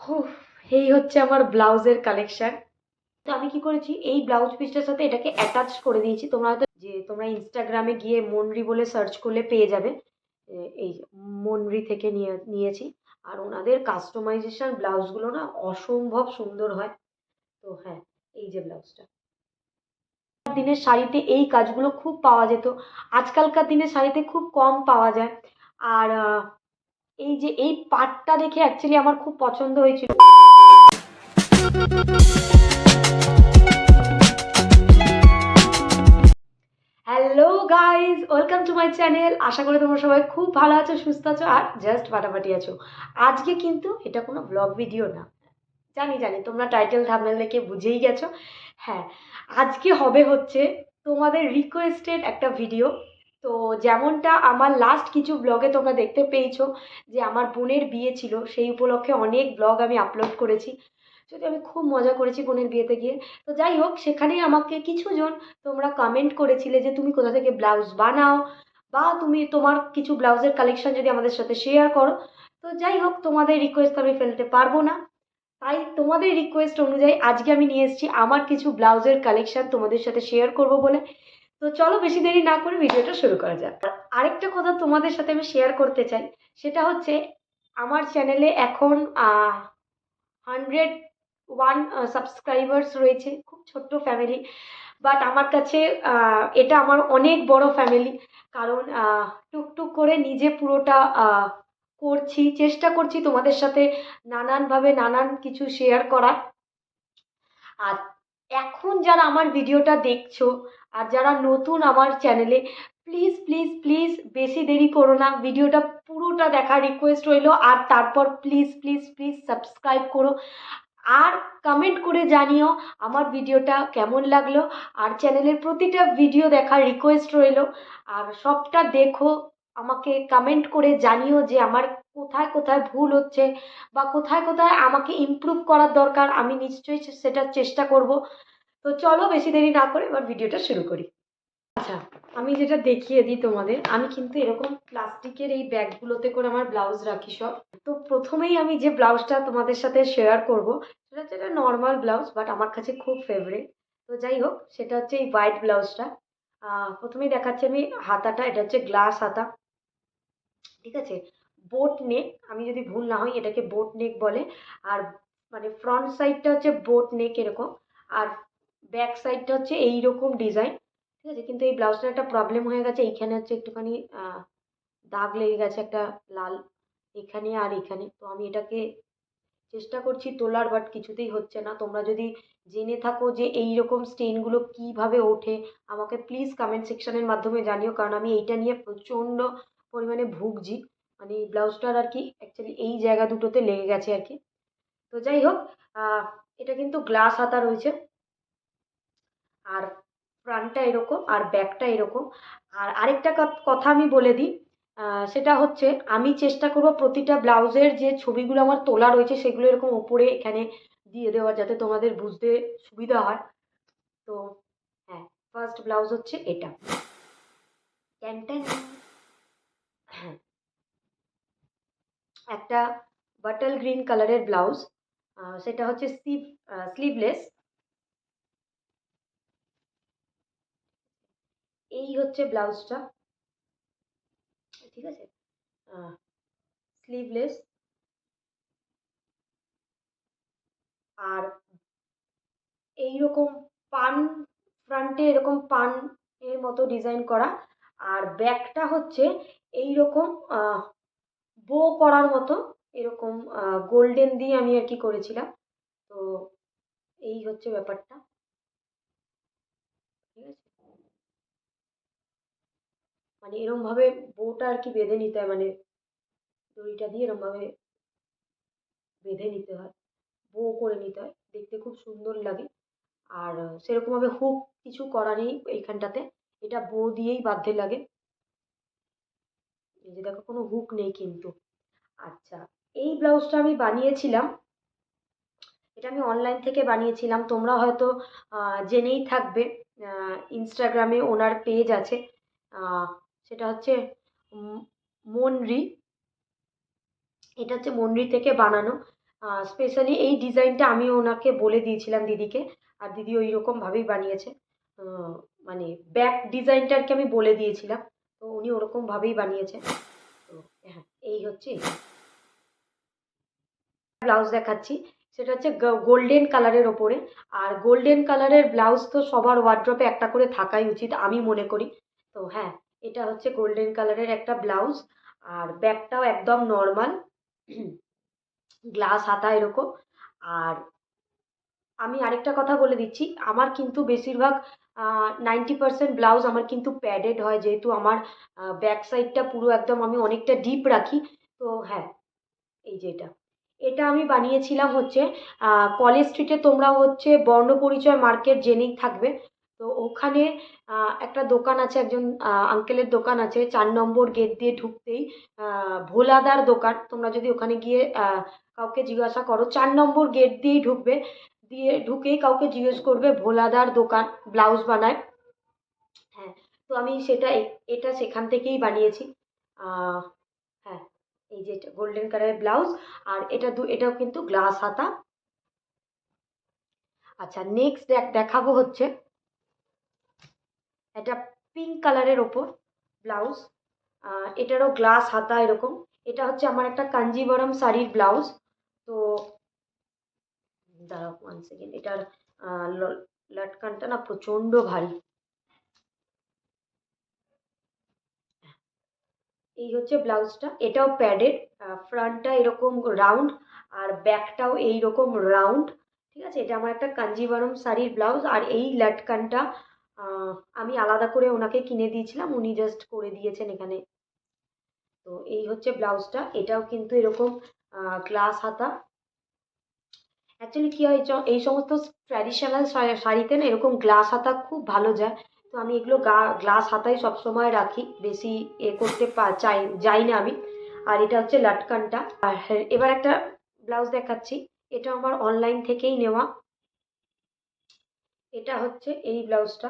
হুফ, এই হচ্ছে আমার ব্লাউজের কালেকশন তো আমি কি করেছি এই ব্লাউজ পিসটার সাথে এটাকে অ্যাটাচ করে দিয়েছি। তোমরা হয়তো যে তোমরা ইনস্টাগ্রামে গিয়ে মনরি বলে সার্চ করলে পেয়ে যাবে। এই মনরি থেকে নিয়ে নিয়েছি। আর ওনাদের কাস্টমাইজেশন ব্লাউজগুলো না অসম্ভব সুন্দর হয়। তো হ্যাঁ এই যে ব্লাউজটা। দিনের শাড়িতে এই কাজগুলো খুব পাওয়া যেত। আজকালকার দিনের শাড়িতে খুব কম পাওয়া যায়। আর এই যে এই পাটটা দেখে অ্যাকচুয়ালি আমার খুব পছন্দ হয়েছিল। Hello guys welcome to my channel আশা করি তোমরা সবাই খুব ভালো আছো, সুস্থ আছো, আর জাস্ট ফাটাফাটি আছো। আজকে কিন্তু এটা কোনো ব্লগ ভিডিও না। জানি জানি, তোমরা টাইটেল থামনেল দেখে বুঝেই গেছো। হ্যাঁ আজকে হবে হচ্ছে তোমাদের রিকোয়েস্টেড একটা ভিডিও তো যেমনটা আমার লাস্ট কিছু ব্লগে তোমরা দেখতে পেয়েছ যে আমার বোনের বিয়ে ছিল, সেই উপলক্ষে অনেক ব্লগ আমি আপলোড করেছি। যদি আমি খুব মজা করেছি বোনের বিয়েতে গিয়ে। তো যাই হোক সেখানে আমাকে কিছুজন তোমরা কমেন্ট করেছিলে যে তুমি কোথা থেকে ব্লাউজ বানাও বা তুমি তোমার কিছু ব্লাউজের কালেকশন যদি আমাদের সাথে শেয়ার করো। তো যাই হোক, তোমাদের রিকোয়েস্ট আমি ফেলতে পারব না। তাই তোমাদের রিকোয়েস্ট অনুযায়ী আজকে আমি নিয়ে এসেছি আমার কিছু ব্লাউজের কালেকশন তোমাদের সাথে শেয়ার করব বলে। তো চলো বেশি দেরি না করে ভিডিওটা শুরু করা যাক। আর আরেকটা কথা তোমাদের সাথে আমি শেয়ার করতে চাই, সেটা হচ্ছে আমার চ্যানেলে এখন হান্ড্রেড ওয়ান সাবস্ক্রাইবার্স রয়েছে, খুব ছোট্ট ফ্যামিলি বাট আমার কাছে এটা আমার অনেক বড় ফ্যামিলি কারণ টুকটুক করে নিজে পুরোটা করছি, চেষ্টা করছি তোমাদের সাথে নানানভাবে নানান কিছু শেয়ার করার। আর এখন যারা আমার ভিডিওটা দেখছ আর যারা নতুন আমার চ্যানেলে প্লিজ প্লিজ প্লিজ বেশি দেরি করো না। ভিডিওটা পুরোটা দেখার রিকোয়েস্ট রইল আর তারপর প্লিজ প্লিজ প্লিজ সাবস্ক্রাইব করো। আর কমেন্ট করে জানিও আমার ভিডিওটা কেমন লাগল আর চ্যানেলের প্রতিটা ভিডিও দেখার রিকোয়েস্ট রইল। আর সবটা দেখো, আমাকে কমেন্ট করে জানিও যে আমার কোথায় কোথায় ভুল হচ্ছে বা কোথায় কোথায় আমাকে ইমপ্রুভ করার দরকার, আমি নিশ্চয়ই সেটার চেষ্টা করব। তো চলো বেশি দেরি না করে এবার ভিডিওটা শুরু করি। আচ্ছা আমি যেটা দেখিয়ে দিই তোমাদের, আমি কিন্তু এরকম প্লাস্টিকের এই ব্যাগগুলোতে করে আমার ব্লাউজ রাখি সব। তো প্রথমেই আমি যে ব্লাউজটা তোমাদের সাথে শেয়ার করব, সেটা হচ্ছে একটা নর্মাল ব্লাউজ বাট আমার কাছে খুব ফেভারিট তো যাই হোক, সেটা হচ্ছে এই হোয়াইট ব্লাউজটা। প্রথমেই দেখাচ্ছি আমি হাতাটা, এটা হচ্ছে গ্লাস হাতা। ঠিক আছে? বোট নেক আমি যদি ভুল না হই এটাকে বোট নেক বলে, আর মানে ফ্রন্ট সাইডটা হচ্ছে বোট নেক এরকম, আর ব্যাক সাইডটা হচ্ছে এই রকম ডিজাইন ঠিক আছে? কিন্তু এই ব্লাউজটার একটা প্রবলেম হয়ে গেছে, এইখানে হচ্ছে একটুখানি দাগ লেগে গেছে একটা লাল, এখানে আর এখানে। তো আমি এটাকে চেষ্টা করছি তোলার বাট কিছুতেই হচ্ছে না। তোমরা যদি জেনে থাকো যে এই রকম স্টেনগুলো কীভাবে ওঠে, আমাকে প্লিজ কমেন্ট সেকশনের মাধ্যমে জানিও, কারণ আমি এইটা নিয়ে প্রচণ্ড পরিমাণে ভুগছি। মানে এই ব্লাউজটার আর কি অ্যাকচুয়ালি এই জায়গা দুটোতে লেগে গেছে আর কি। তো যাই হোক এটা কিন্তু গ্লাস হাতা রয়েছে। আর ফ্রন্টটা এরকম, আর ব্যাকটা এরকম। আর আরেকটা কথা আমি বলে দিই সেটা হচ্ছে আমি চেষ্টা করব প্রতিটা ব্লাউজের যে ছবিগুলো আমার তোলা রয়েছে সেগুলো এরকম ওপরে এখানে দিয়ে দেওয়া যাতে তোমাদের বুঝতে সুবিধা হয়। তো হ্যাঁ ফার্স্ট ব্লাউজ হচ্ছে এটা। ট্যান। হ্যাঁ। একটা বাটল গ্রিন কালারের ব্লাউজ সেটা হচ্ছে স্লিভ স্লিভলেস এই হচ্ছে ব্লাউজটা ঠিক আছে? স্লিভলেস আর এই রকম পান ফ্রন্টে এরকম পান এর মতো ডিজাইন করা। আর ব্যাকটা হচ্ছে এই রকম বো করার মতো এরকম গোল্ডেন দিয়ে আমি আর কি করেছিলাম। তো এই হচ্ছে ব্যাপারটা। ঠিক আছে? মানে এরমভাবে বোটা আর কি বেঁধে নিতে হয় মানে দড়িটা দিয়ে এরমভাবে বেঁধে নিতে হয় বো করে নিতে হয়। দেখতে খুব সুন্দর লাগে। আর সেরকমভাবে হুক কিছু করা নেই এইখানটাতে। এটা বো দিয়েই বাঁধতে লাগে। এই যে দেখো কোনো হুক নেই কিন্তু। আচ্ছা এই ব্লাউজটা আমি বানিয়েছিলাম। এটা আমি অনলাইন থেকে বানিয়েছিলাম। তোমরা হয়তো জেনেই থাকবে ইনস্টাগ্রামে ওনার পেজ আছে। সেটা হচ্ছে মনরি। এটা হচ্ছে মনরি থেকে বানানো। স্পেশালি এই ডিজাইনটা আমি ওনাকে বলে দিয়েছিলাম দিদিকে। আর দিদি ওই রকমভাবেই বানিয়েছে। মানে ব্যাক ডিজাইনটা আর কি আমি বলে দিয়েছিলাম। তো উনি ওরকমভাবেই বানিয়েছে। তো হ্যাঁ এই হচ্ছে ব্লাউজ দেখাচ্ছি, সেটা হচ্ছে গোল্ডেন কালারের ওপরে। আর গোল্ডেন কালারের ব্লাউজ তো সবার ওয়ার্ড্রপে একটা করে থাকাই উচিত, আমি মনে করি। তো হ্যাঁ এটা হচ্ছে গোল্ডেন কালারের একটা ব্লাউজ। আর ব্যাগটাও একদম নর্মাল, গ্লাস, হাতা এরকম। আর আমি আরেকটা কথা বলে দিচ্ছি, আমার কিন্তু বেশিরভাগ নাইনটি পার্সেন্ট ব্লাউজ আমার কিন্তু প্যাডেড হয়, যেহেতু আমার ব্যাক সাইডটা পুরো একদম আমি অনেকটা ডিপ রাখি। তো হ্যাঁ এই যে এটা। এটা আমি বানিয়েছিলাম হচ্ছে কলেজ স্ট্রিটে তোমরা হচ্ছে বর্ণপরিচয় মার্কেট জেনেই থাকবে। তো ওখানে একটা দোকান আছে, একজন আঙ্কেলের দোকান আছে, চার নম্বর গেট দিয়ে ঢুকতেই ভোলাদার দোকান। তোমরা যদি ওখানে গিয়ে কাউকে জিজ্ঞাসা করো, চার নম্বর গেট দিয়েই ঢুকবে। দিয়ে ঢুকেই কাউকে জিজ্ঞেস করবে, ভোলাদার দোকান, ব্লাউজ বানায়। হ্যাঁ তো আমি সেটা এটা সেখান থেকেই বানিয়েছি। হ্যাঁ এই যে গোল্ডেন কালারের ব্লাউজ, আর এটা দু, এটাও কিন্তু গ্লাস হাতা। আচ্ছা নেক্সট দেখাবো হচ্ছে এটা পিঙ্ক কালারের ওপর ব্লাউজ। এটারও গ্লাস হাতা এরকম। এটা হচ্ছে আমার একটা কাঞ্জিবরম শাড়ির ব্লাউজ। তো দাঁড়াও ওয়ান সেকেন্ড এটার লটকানটা না প্রচণ্ড ভারী। এই হচ্ছে ব্লাউজটা, এটাও প্যাডেড ফ্রন্টটা এরকম রাউন্ড আর ব্যাকটাও এই রকম রাউন্ড ঠিক আছে? এটা আমার একটা কাঞ্জিবরম শাড়ির ব্লাউজ আর এই লটকানটা আমি আলাদা করে ওনাকে কিনে দিয়েছিলাম, উনি জাস্ট করে দিয়েছেন এখানে। তো এই হচ্ছে ব্লাউজটা, এটাও কিন্তু এরকম গ্লাস হাতা। অ্যাকচুয়ালি কী হয় এই সমস্ত ট্র্যাডিশনাল শাড়িতে না এরকম গ্লাস হাতা খুব ভালো যায়। তো আমি এগুলো গ্লাস হাতাই সবসময় রাখি। বেশি এ করতে চাই যাই না আমি। আর এটা হচ্ছে লাটকানটা। আর হ্যাঁ, এবার একটা ব্লাউজ দেখাচ্ছি। এটা আমার অনলাইন থেকেই নেওয়া। এটা হচ্ছে এই ব্লাউজটা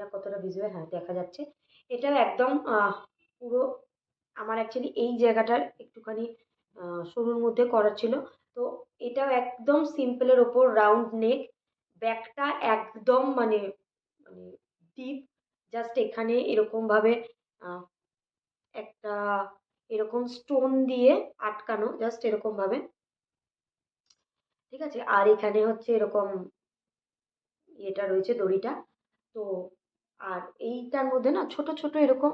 না কতটা ভিজুয়াল হ্যাঁ দেখা যাচ্ছে। এটা একদম পুরো আমার অ্যাকচুয়ালি এই জায়গাটার একটুখানি সরুর মধ্যে করা ছিল। তো এটাও একদম সিম্পলের ওপর রাউন্ড নেক ব্যাকটা একদম মানে মানে ডিপ জাস্ট এখানে এরকমভাবে একটা এরকম স্টোন দিয়ে আটকানো জাস্ট এরকমভাবে। ঠিক আছে? আর এখানে হচ্ছে এরকম ইয়েটা রয়েছে দড়িটা। তো আর এইটার মধ্যে না ছোট ছোট এরকম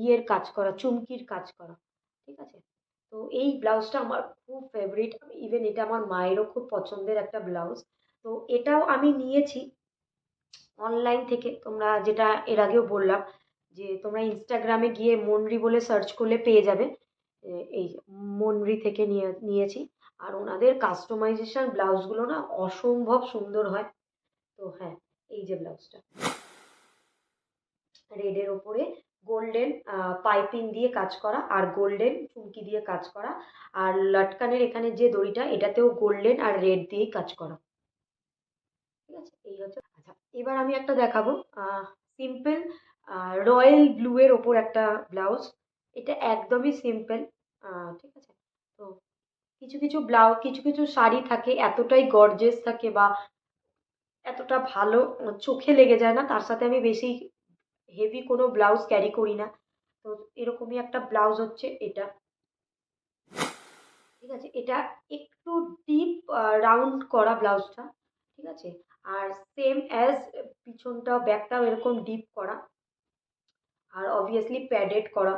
ইয়ের কাজ করা, চুমকির কাজ করা। ঠিক আছে? তো এই ব্লাউজটা আমার খুব ফেভারিট ইভেন এটা আমার মায়েরও খুব পছন্দের একটা ব্লাউজ। তো এটাও আমি নিয়েছি অনলাইন থেকে। তোমরা যেটা এর আগেও বললাম যে তোমরা ইনস্টাগ্রামে গিয়ে মনরি বলে সার্চ করলে পেয়ে যাবে। এই মনরি থেকে নিয়ে, নিয়েছি। আর ওনাদের কাস্টমাইজেশন ব্লাউজগুলো না অসম্ভব সুন্দর হয়। তো হ্যাঁ এই যে ব্লাউজটা। রেডের ওপরে গোল্ডেন পাইপিং দিয়ে কাজ করা আর গোল্ডেন চুমকি দিয়ে কাজ করা আর লটকানের এখানে যে দড়িটা, এটাতেও গোল্ডেন আর রেড দিয়েই কাজ করা। ঠিক আছে? এই হচ্ছে আচ্ছা এবার আমি একটা দেখাবো। সিম্পল রয়্যাল ব্লু এর ওপর একটা ব্লাউজ। এটা একদমই সিম্পল ঠিক আছে? তো কিছু কিছু ব্লাউজ কিছু কিছু শাড়ি থাকে, এতটাই গর্জেস থাকে বা এতটা ভালো চোখে লেগে যায় না, তার সাথে আমি বেশি হেভি কোনো ব্লাউজ ক্যারি করি না। তো এরকমই একটা ব্লাউজ হচ্ছে এটা। ঠিক আছে? এটা একটু ডিপ রাউন্ড করা ব্লাউজটা ঠিক আছে? আর সেম অ্যাজ পিছনটাও ব্যাকটাও এরকম ডিপ করা। আর অবভিয়াসলি প্যাডেড করা।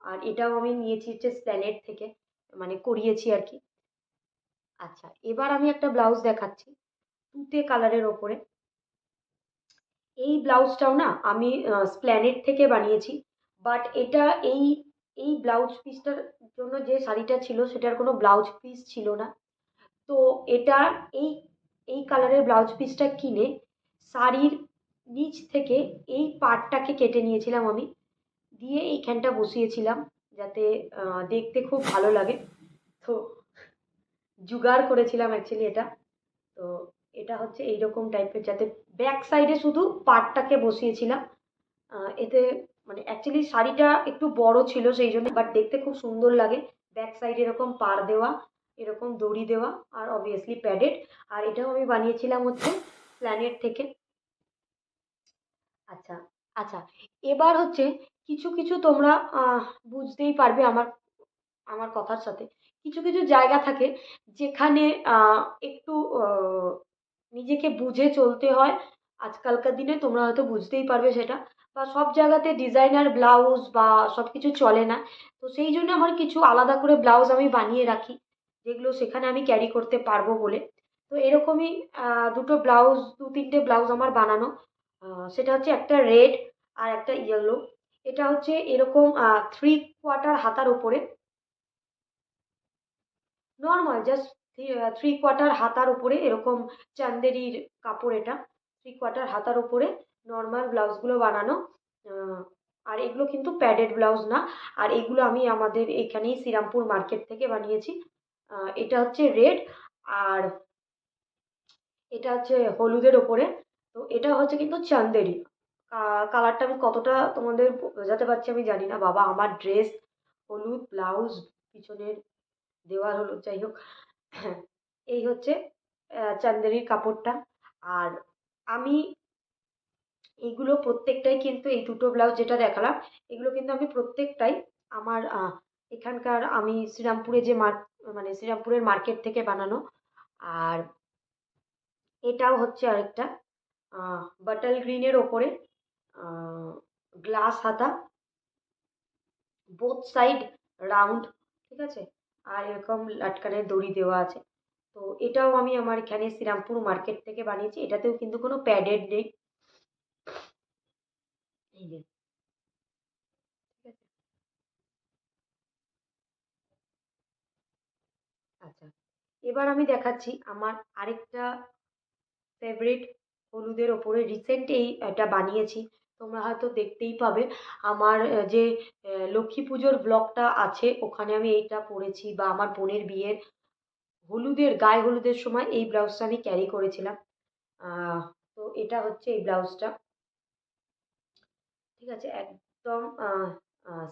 আর এটাও আমি নিয়েছি হচ্ছে স্প্ল্যানেট থেকে মানে করিয়েছি আর কি। আচ্ছা এবার আমি একটা ব্লাউজ দেখাচ্ছি। তুতে কালারের ওপরে। এই ব্লাউজটাও না আমি স্প্ল্যানেট থেকে বানিয়েছি। বাট এটা এই এই ব্লাউজ পিসটার জন্য যে শাড়িটা ছিল, সেটার কোনো ব্লাউজ পিস ছিল না। তো এটা এই এই কালারের ব্লাউজ পিসটা কিনে শাড়ির নিচ থেকে এই পার্টটাকে কেটে নিয়েছিলাম আমি। দিয়ে এইখানটা বসিয়েছিলাম যাতে দেখতে খুব ভালো লাগে। তো, জুগাড় করেছিলাম অ্যাকচুয়ালি এটা। তো এটা হচ্ছে এইরকম টাইপের যাতে ব্যাক সাইডে শুধু পার্টটাকে বসিয়েছিলাম। এতে মানে অ্যাকচুয়ালি শাড়িটা একটু বড় ছিল সেই জন্য বাট দেখতে খুব সুন্দর লাগে। ব্যাক সাইডে এরকম পার দেওয়া, এরকম দড়ি দেওয়া, আর অবভিয়াসলি প্যাডেড আর এটাও আমি বানিয়েছিলাম হচ্ছে প্ল্যানেট থেকে। আচ্ছা আচ্ছা এবার হচ্ছে কিছু কিছু তোমরা বুঝতেই পারবে আমার আমার কথার সাথে। কিছু কিছু জায়গা থাকে যেখানে একটু নিজেকে বুঝে চলতে হয়। আজকালকার দিনে তোমরা হয়তো বুঝতেই পারবে সেটা। বা সব জায়গাতে ডিজাইনার ব্লাউজ বা সব কিছু চলে না। তো সেই জন্য আমার কিছু আলাদা করে ব্লাউজ আমি বানিয়ে রাখি, যেগুলো সেখানে আমি ক্যারি করতে পারব বলে। তো এরকমই দুটো ব্লাউজ দু তিনটে ব্লাউজ আমার বানানো। সেটা হচ্ছে একটা রেড আর একটা ইয়েলো এটা হচ্ছে এরকম থ্রি কোয়ার্টার হাতার উপরে। নর্মাল জাস্ট থ্রি কোয়ার্টার হাতার উপরে, এরকম চান্দেরির কাপড় এটা। থ্রি কোয়ার্টার হাতার উপরে নর্মাল ব্লাউজগুলো বানানো। আর এগুলো কিন্তু প্যাডেড ব্লাউজ না। আর এগুলো আমি আমাদের এখানেই শ্রীরামপুর মার্কেট থেকে বানিয়েছি। এটা হচ্ছে রেড আর এটা হচ্ছে হলুদের ওপরে তো এটা হচ্ছে কিন্তু চান্দেরি। কালারটা আমি কতটা তোমাদের বোঝাতে পারছি আমি জানি না। বাবা, আমার ড্রেস হলুদ ব্লাউজ পিছনের দেওয়াল হলুদ, যাই হোক। এই হচ্ছে চান্দেরির কাপড়টা। আর আমি এইগুলো প্রত্যেকটাই কিন্তু এই দুটো ব্লাউজ যেটা দেখালাম, এগুলো কিন্তু আমি প্রত্যেকটাই আমার এখানকার আমি শ্রীরামপুরে যে মার মানে শ্রীরামপুরের মার্কেট থেকে বানানো। আর এটাও হচ্ছে আরেকটা বাটাল গ্রিনের ওপরে গ্লাস হাতা বোথ সাইড রাউন্ড ঠিক আছে? আর এরকম লাটকানের দড়ি দেওয়া আছে। তো এটাও আমি আমার এখানে শ্রীরামপুর মার্কেট থেকে বানিয়েছি। এটাতেও কিন্তু কোনো প্যাডেড নেই। এই আচ্ছা এবার আমি দেখাচ্ছি আমার আরেকটা ফেভারিট হলুদের ওপরে। রিসেন্ট এই এটা বানিয়েছি। তোমরা হয়তো দেখতেই পাবে। আমার যে লক্ষ্মী পুজোর ব্লগটা আছে, ওখানে আমি এইটা পরেছি বা আমার বোনের বিয়ের হলুদের, গায়ে হলুদের সময় এই ব্লাউজটা আমি ক্যারি করেছিলাম। তো এটা হচ্ছে এই ব্লাউজটা। ঠিক আছে, একদম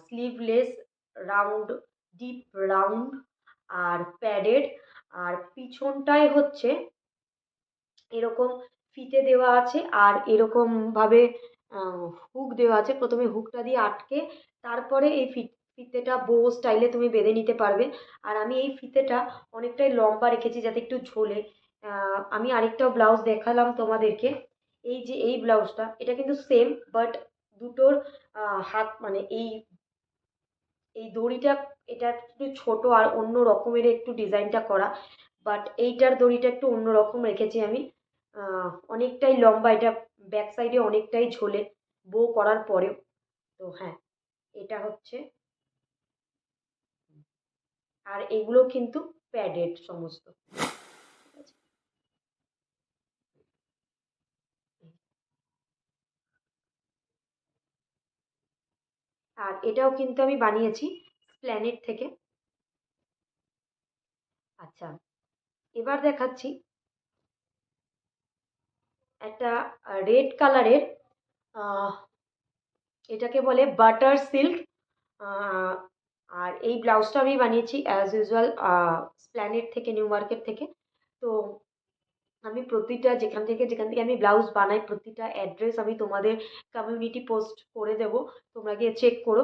স্লিভলেস রাউন্ড ডিপ রাউন্ড আর প্যাডেড আর পিছনটায় হচ্ছে এরকম ফিতে দেওয়া আছে আর এরকম ভাবে হুক দেওয়া আছে। প্রথমে হুকটা দিয়ে আটকে তারপরে এই ফিত ফিতেটা বো স্টাইলে তুমি বেঁধে নিতে পারবে। আর আমি এই ফিতেটা অনেকটাই লম্বা রেখেছি যাতে একটু ঝোলে। আমি আরেকটা ব্লাউজ দেখালাম তোমাদেরকে। এই যে এই ব্লাউজটা এটা কিন্তু সেম বাট দুটোর হাত মানে এই এই দড়িটা, এটা একটু ছোট আর অন্য রকমের একটু ডিজাইনটা করা। বাট এইটার দড়িটা একটু অন্য রকম রেখেছি আমি। অনেকটাই লম্বা, এটা ব্যাক সাইডে অনেকটাই ঝোলে বো করার পরেও। তো হ্যাঁ এটা হচ্ছে। আর এগুলো কিন্তু প্যাডেড সমস্ত। আর এটাও কিন্তু আমি বানিয়েছি প্ল্যানেট থেকে। আচ্ছা এবার দেখাচ্ছি একটা রেড কালারের এটাকে বলে বাটার সিল্ক আর এই ব্লাউজটা আমি বানিয়েছি অ্যাজ ইউজুয়াল স্প্ল্যানেট থেকে নিউ মার্কেট থেকে। তো আমি প্রতিটা যেখান থেকে যেখান থেকে আমি ব্লাউজ বানাই, প্রতিটা অ্যাড্রেস আমি তোমাদের কমিউনিটি পোস্ট করে দেব। তোমরা গিয়ে চেক করো।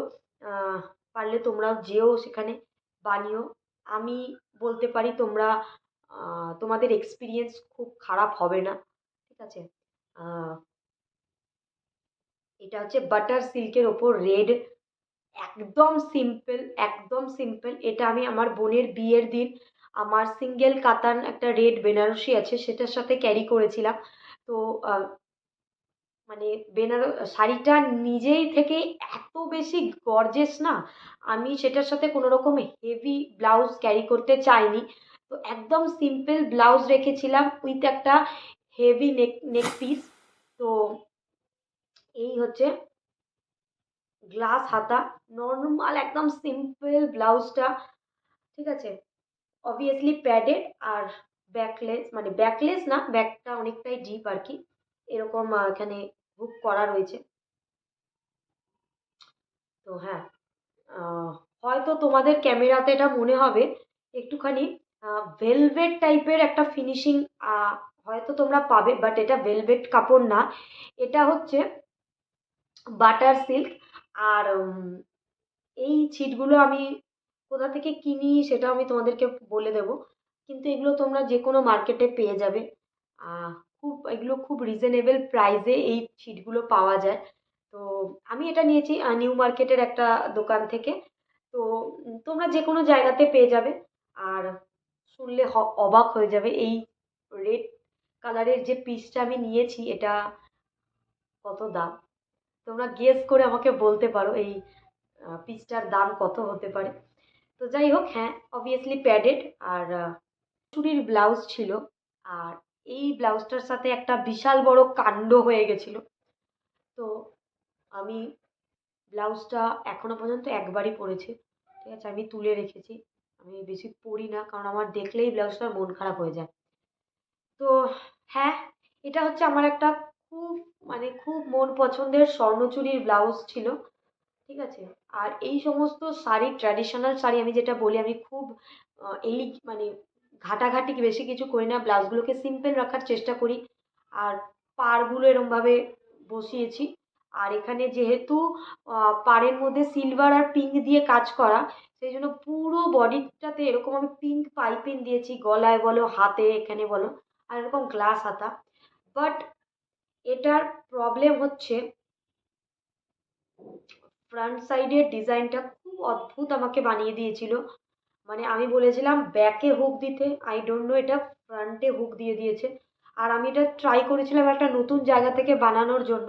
পারলে তোমরাও যেও সেখানে, বানিও। আমি বলতে পারি তোমরা তোমাদের এক্সপিরিয়েন্স খুব খারাপ হবে না। ঠিক আছে? এটা হচ্ছে বাটার সিল্কের ওপর রেড একদম সিম্পল একদম সিম্পল এটা আমি আমার বোনের বিয়ের দিন আমার সিঙ্গেল কাতান একটা রেড বেনারসি আছে, সেটার সাথে ক্যারি করেছিলাম। তো মানে বেনারস শাড়িটা নিজেই থেকে এত বেশি গর্জেস না, আমি সেটার সাথে কোনো রকম হেভি ব্লাউজ ক্যারি করতে চাইনি। তো একদম সিম্পল ব্লাউজ রেখেছিলাম উইথ একটা হেভি নেক নেক পিস তো এই হচ্ছে গ্লাস হাতা। নর্মাল একদম সিম্পল ব্লাউজটা ঠিক আছে? অবভিয়াসলি প্যাডেড আর ব্যাকলেস মানে ব্যাকলেস না ব্যাকটা অনেকটাই ডিপ আর কি। এরকম এখানে বুক করা রয়েছে। তো হ্যাঁ হয়তো তোমাদের ক্যামেরাতে এটা মনে হবে। একটুখানি ভেলভেট টাইপের একটা ফিনিশিং হয়তো তোমরা পাবে বাট এটা ভেলভেট কাপড় না। এটা হচ্ছে বাটার সিল্ক আর এই ছিটগুলো আমি কোথা থেকে কিনি সেটাও আমি তোমাদেরকে বলে দেবো। কিন্তু এগুলো তোমরা যে কোনো মার্কেটে পেয়ে যাবে। খুব, এগুলো খুব রিজনেবল প্রাইসে এই ছিটগুলো পাওয়া যায়। তো আমি এটা নিয়েছি নিউ মার্কেটের একটা দোকান থেকে। তো তোমরা যে কোনো জায়গাতে পেয়ে যাবে। আর শুনলে অবাক হয়ে যাবে এই রেড কালারের যে পিসটা আমি নিয়েছি, এটা কত দাম? তোমরা গেস করে আমাকে বলতে পারো এই পিসটার দাম কত হতে পারে। তো যাই হোক হ্যাঁ অবভিয়াসলি প্যাডেড আর চুড়ির ব্লাউজ ছিল। আর এই ব্লাউজটার সাথে একটা বিশাল বড় কাণ্ড হয়ে গেছিল। তো আমি ব্লাউজটা এখনও পর্যন্ত একবারই পরেছি। ঠিক আছে, আমি তুলে রেখেছি। আমি বেশি পরি না, কারণ আমার দেখলেই ব্লাউজটার মন খারাপ হয়ে যায়। তো হ্যাঁ এটা হচ্ছে আমার একটা খুব মানে খুব মন পছন্দের স্বর্ণচুরির ব্লাউজ ছিল, ঠিক আছে? আর এই সমস্ত শাড়ি ট্র্যাডিশনাল শাড়ি আমি যেটা বলি, আমি খুব এই মানে ঘাটাঘাটি বেশি কিছু করি না, ব্লাউজগুলোকে সিম্পল রাখার চেষ্টা করি। আর পাড়গুলো এরমভাবে বসিয়েছি। আর এখানে যেহেতু পাড়ের মধ্যে সিলভার আর পিঙ্ক দিয়ে কাজ করা, সেই জন্য পুরো বডিটাতে এরকম আমি পিঙ্ক পাইপিং দিয়েছি, গলায় বলো, হাতে, এখানে বলো। আর এরকম গ্লাস হাতা। বাট এটার প্রবলেম হচ্ছে ফ্রন্ট সাইডের ডিজাইনটা খুব অদ্ভুত আমাকে বানিয়ে দিয়েছিল। মানে আমি বলেছিলাম ব্যাকে হুক দিতে। আই ডোন্ট নো এটা ফ্রন্টে হুক দিয়ে দিয়েছে। আর আমি এটা ট্রাই করেছিলাম একটা নতুন জায়গা থেকে বানানোর জন্য।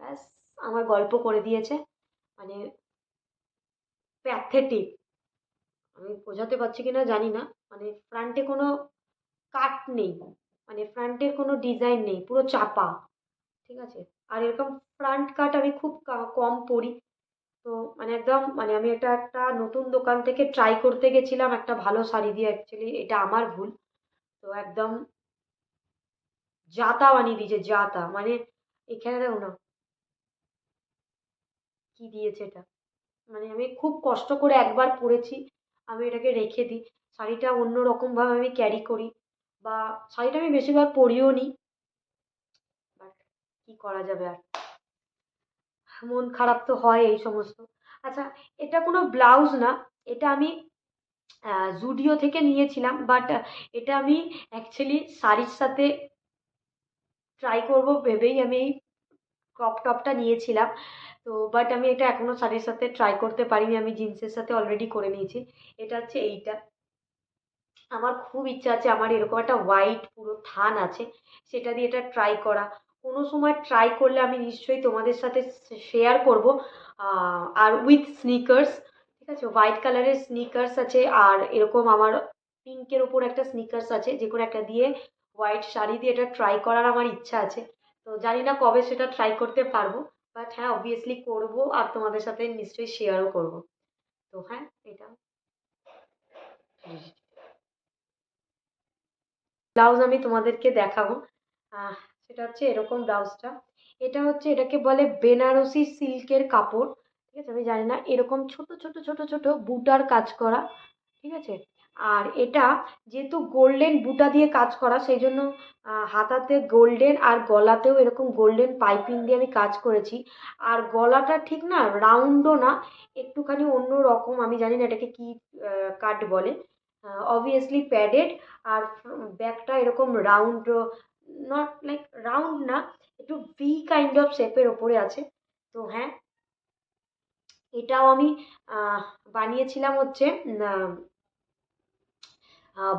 ব্যাস, আমার গল্প করে দিয়েছে। মানে প্যাথেটিক আমি বোঝাতে পারছি কি না জানি না। মানে ফ্রন্টে কোনো কাট নেই। মানে ফ্রন্টের কোনো ডিজাইন নেই, পুরো চাপা, ঠিক আছে? আর এরকম ফ্রন্ট কাট আমি খুব কম পরি। তো মানে একদম মানে আমি এটা একটা নতুন দোকান থেকে ট্রাই করতে গেছিলাম একটা ভালো শাড়ি দিয়ে অ্যাকচুয়ালি এটা আমার ভুল। তো একদম জাতা বানিয়ে দিয়েছে, জাতা। মানে এখানে দেখো না, কি দিয়েছে এটা? মানে আমি খুব কষ্ট করে একবার পরেছি, আমি এটাকে রেখে দিই। শাড়িটা অন্য রকমভাবে আমি ক্যারি করি। বা শাড়িটা আমি বেশিরভাগ পরিও নি। বাট কী করা যাবে আর? মন খারাপ তো হয় এই সমস্ত। আচ্ছা এটা কোনো ব্লাউজ না, এটা আমি জুডিও থেকে নিয়েছিলাম, বাট এটা আমি অ্যাকচুয়ালি শাড়ির সাথে ট্রাই করব ভেবেই আমি এই ক্রপ টপটা নিয়েছিলাম। তো, বাট আমি এটা এখনও শাড়ির সাথে ট্রাই করতে পারিনি, আমি জিন্সের সাথে অলরেডি করে নিয়েছি। এটা হচ্ছে এইটা। আমার খুব ইচ্ছা আছে, আমার এরকম একটা হোয়াইট পুরো থান আছে, সেটা দিয়ে এটা ট্রাই করা। কোনো সময় ট্রাই করলে আমি নিশ্চয়ই তোমাদের সাথে শেয়ার করব আর উইথ স্নিকার্স ঠিক আছে? হোয়াইট কালারের স্নিকার্স আছে, আর এরকম আমার পিঙ্কের ওপর একটা স্নিকার্স আছে, যে কোনো একটা দিয়ে হোয়াইট শাড়ি দিয়ে এটা ট্রাই করার আমার ইচ্ছা আছে। তো জানি না কবে সেটা ট্রাই করতে পারব বাট হ্যাঁ অবভিয়াসলি করব আর তোমাদের সাথে নিশ্চয়ই শেয়ারও করব। তো হ্যাঁ এটা। ব্লাউজ আমি তোমাদেরকে দেখাবো। সেটা হচ্ছে এরকম ব্লাউজটা। এটা হচ্ছে এটাকে বলে বেনারসি সিল্কের কাপড়। ঠিক আছে? আমি জানি না, এরকম ছোট ছোট ছোট ছোট বুটার কাজ করা। ঠিক আছে? আর এটা যেহেতু গোল্ডেন বুটা দিয়ে কাজ করা, সেই জন্য হাতাতে গোল্ডেন আর গলাতেও এরকম গোল্ডেন পাইপিং দিয়ে আমি কাজ করেছি। আর গলাটা ঠিক না, রাউন্ডও না, একটুখানি অন্য রকম আমি জানি না এটাকে কি কাট বলে। অবভিয়াসলি প্যাডেড আর ব্যাকটা এরকম রাউন্ড নট লাইক রাউন্ড না, একটু ভি কাইন্ড অফ শেপের ওপরে আছে। তো হ্যাঁ এটাও আমি বানিয়েছিলাম হচ্ছে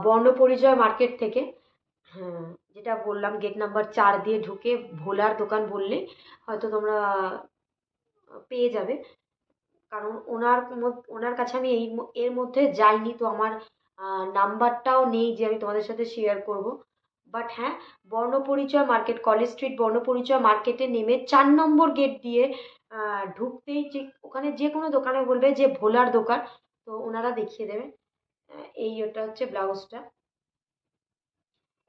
বর্ণপরিচয় মার্কেট থেকে। হ্যাঁ যেটা বললাম গেট নাম্বার চার দিয়ে ঢুকে ভোলার দোকান বললে হয়তো তোমরা পেয়ে যাবে। কারণ ওনার ওনার কাছে আমি এই এর মধ্যে যাইনি, তো আমার নাম্বারটাও নেই যে আমি তোমাদের সাথে শেয়ার করব। বাট হ্যাঁ Barnaparichay market college street Barnaparichay মার্কেটে নেমে চার নম্বর গেট দিয়ে ঢুকতেই যে, ওখানে যে কোনো দোকানে বলবে যে ভোলার দোকান, তো ওনারা দেখিয়ে দেবে। এই ওটা হচ্ছে ব্লাউজটা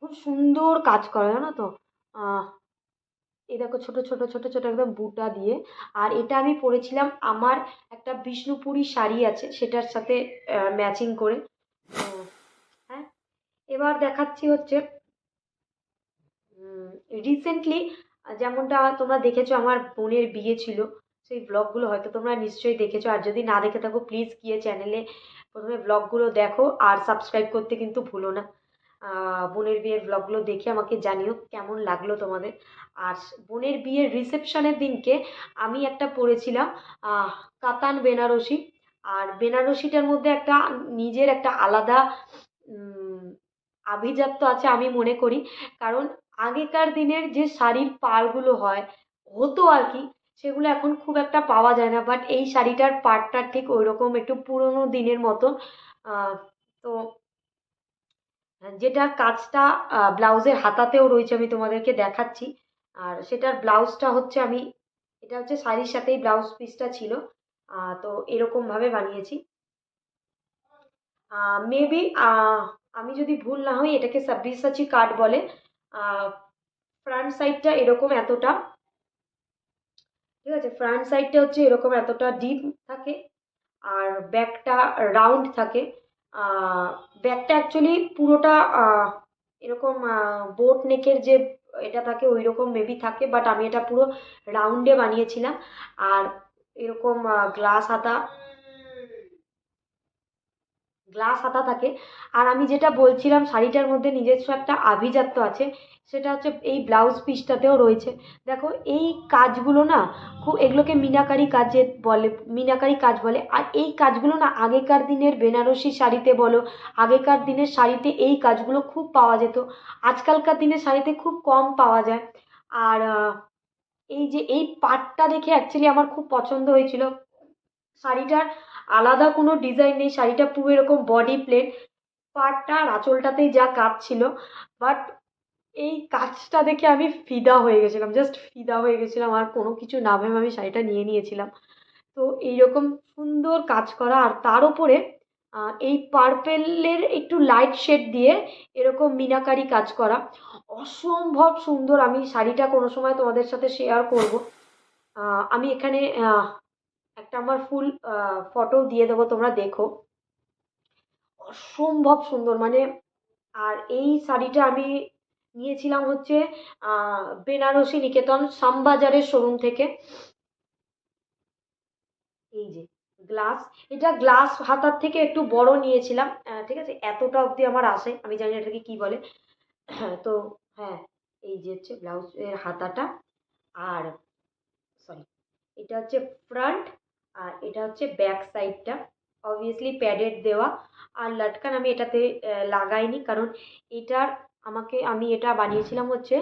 খুব সুন্দর কাজ করে, জানো তো? এই দেখো ছোট ছোট ছোট ছোট একদম বুটা দিয়ে। আর এটা আমি পরেছিলাম আমার একটা বিষ্ণুপুরি শাড়ি আছে, সেটার সাথে ম্যাচিং করে। এবার দেখাচ্ছি হচ্ছে রিসেন্টলি যেমনটা তোমরা দেখেছ আমার বোনের বিয়ে ছিল, সেই ব্লগগুলো হয়তো তোমরা নিশ্চয়ই দেখেছ। আর যদি না দেখে থাকো প্লিজ গিয়ে চ্যানেলে প্রথমে ব্লগগুলো দেখো আর সাবস্ক্রাইব করতে কিন্তু ভুলো না। বোনের বিয়ের ব্লগগুলো দেখে আমাকে জানিও কেমন লাগল তোমাদের। আর বোনের বিয়ের রিসেপশনের দিনকে আমি একটা পরেছিলাম কাতান বেনারসি। আর বেনারসিটার মধ্যে একটা নিজের একটা আলাদা আভিজাত্য আছে আমি মনে করি। কারণ আগেকার দিনের যে শাড়ির পাড়গুলো হয়, হতো আর কি, সেগুলো এখন খুব একটা পাওয়া যায় না। বাট এই শাড়িটার পাড়টা ঠিক ওই রকম একটু পুরোনো দিনের মতো তো যেটার কাজটা ব্লাউজের হাতাতেও রয়েছে আমি তোমাদেরকে দেখাচ্ছি। আর সেটার ব্লাউজটা হচ্ছে আমি, এটা হচ্ছে শাড়ির সাথেই ব্লাউজ পিসটা ছিল। তো এরকমভাবে বানিয়েছি। মেবি আমি যদি ভুল না হই, এটাকে সাব্বিসাচি কাট বলে। ফ্রন্ট সাইডটা এরকম এতটা। ঠিক আছে? ফ্রন্ট সাইডটা হচ্ছে এরকম এতটা ডিপ থাকে। আর ব্যাকটা রাউন্ড থাকে। ব্যাকটা অ্যাকচুয়ালি পুরোটা এরকম বোট নেকের যে এটা থাকে ওই রকম মেবি থাকে বাট আমি এটা পুরো রাউন্ডে বানিয়েছিলাম। আর এরকম গ্লাস হাতা গ্লাস হাতা থাকে। আর আমি যেটা বলছিলাম, শাড়িটার মধ্যে নিজস্ব একটা আভিজাত্য আছে, সেটা হচ্ছে এই ব্লাউজ পিসটাতেও রয়েছে। দেখো, এই কাজগুলো না খুব, এগুলোকে মিনাকারি কাজে বলে, মিনাকারি কাজ বলে। আর এই কাজগুলো না আগেকার দিনের বেনারসি শাড়িতে বলো, আগেকার দিনের শাড়িতে এই কাজগুলো খুব পাওয়া যেত। আজকালকার দিনের শাড়িতে খুব কম পাওয়া যায়। আর এই যে এই পাটটা দেখে অ্যাকচুয়ালি আমার খুব পছন্দ হয়েছিল। শাড়িটার আলাদা কোনো ডিজাইন নেই, শাড়িটা পুরো এরকম বডি প্লেন পাটটা আর আঁচলটাতেই যা কাজ ছিল। বাট এই কাজটা দেখে আমি ফিদা হয়ে গেছিলাম জাস্ট ফিদা হয়ে গেছিলাম, আর কোনো কিছু না ভেবে আমি শাড়িটা নিয়ে নিয়েছিলাম। তো এইরকম সুন্দর কাজ করা, আর তার উপরে এই পার্পেলের একটু লাইট শেড দিয়ে এরকম মিনাকারি কাজ করা। অসম্ভব সুন্দর, আমি শাড়িটা কোনো সময় তোমাদের সাথে শেয়ার করব। আমি এখানে একটা আমার ফুল ফটো দিয়ে দেবো, তোমরা দেখো। অসম্ভব সুন্দর মানে আর এই শাড়িটা আমি নিয়েছিলাম হচ্ছে বেনারসি নিকেতন শ্যামবাজারের শোরুম থেকে। এই যে গ্লাস এটা গ্লাস হাতার থেকে একটু বড় নিয়েছিলাম ঠিক আছে? এতটা অবধি আমার আসে, আমি জানি এটাকে কী বলে। তো হ্যাঁ এই যে হচ্ছে ব্লাউজের হাতাটা, আর সরি এটা হচ্ছে ফ্রন্ট আর এটা হচ্ছে ব্যাক সাইডটা অবভিয়াসলি প্যাডেড দেওয়া। আর লাটকান আমি এটাতে লাগাইনি কারণ এটার আমাকে, আমি এটা বানিয়েছিলাম হচ্ছে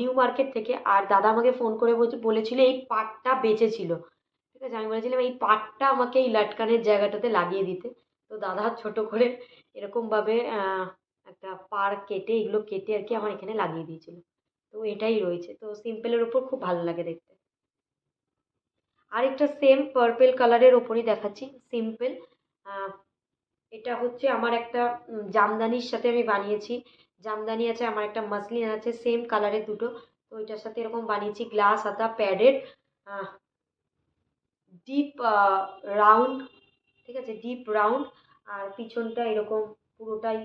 নিউ মার্কেট থেকে। আর দাদা আমাকে ফোন করে বলেছিল এই পাটটা বেঁচে ছিল। ঠিক আছে, আমি বলেছিলাম এই পাটটা আমাকে এই লাটকানের জায়গাটাতে লাগিয়ে দিতে। তো দাদা ছোট করে এরকমভাবে একটা পার কেটে, এগুলো কেটে আর কি আমার এখানে লাগিয়ে দিয়েছিল। তো এটাই রয়েছে। তো সিম্পলের ওপর খুব ভালো লাগে দেখতে। আরেকটা সেম পার্পেল কালারের ওপরই দেখাচ্ছি সিম্পল এটা হচ্ছে আমার একটা জামদানির সাথে আমি বানিয়েছি। জামদানি আছে, আমার একটা মাসলিন আছে সেম কালারের দুটো। তো ওইটার সাথে এরকম বানিয়েছি গ্লাস হাতা প্যাডেড ডিপ রাউন্ড ঠিক আছে? ডিপ রাউন্ড আর পিছনটা এরকম পুরোটাই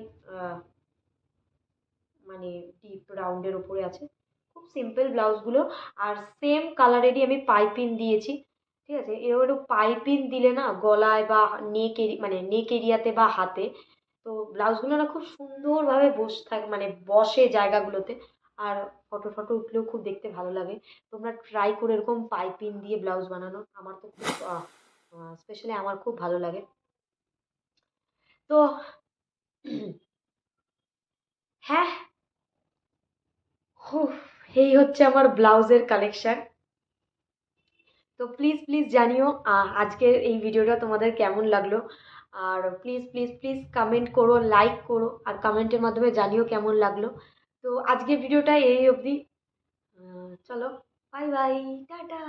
মানে ডিপ রাউন্ডের ওপরে আছে। খুব সিম্পল ব্লাউজগুলো আর সেম কালারেরই আমি পাইপিং দিয়েছি। ঠিক আছে? এবার পাইপিং দিলে না গলায় বা নেক এরি মানে নেক এরিয়াতে বা হাতে, তো ব্লাউজগুলো না খুব সুন্দরভাবে বসে থাকে মানে বসে জায়গাগুলোতে। আর ফটো ফটো উঠলেও খুব দেখতে ভালো লাগে। তোমরা ট্রাই করে এরকম পাইপিং দিয়ে ব্লাউজ বানানো। আমার তো খুব স্পেশালি আমার খুব ভালো লাগে। তো হ্যাঁ এই হচ্ছে আমার ব্লাউজের কালেকশান তো প্লিজ প্লিজ জানিও আজকের এই ভিডিওটা তোমাদের কেমন লাগল? আর প্লিজ প্লিজ প্লিজ কমেন্ট করো লাইক করো, আর কমেন্টের মাধ্যমে জানিও কেমন লাগল। তো আজকের ভিডিওটা এই অবধি। চলো বাই বাই টাটা।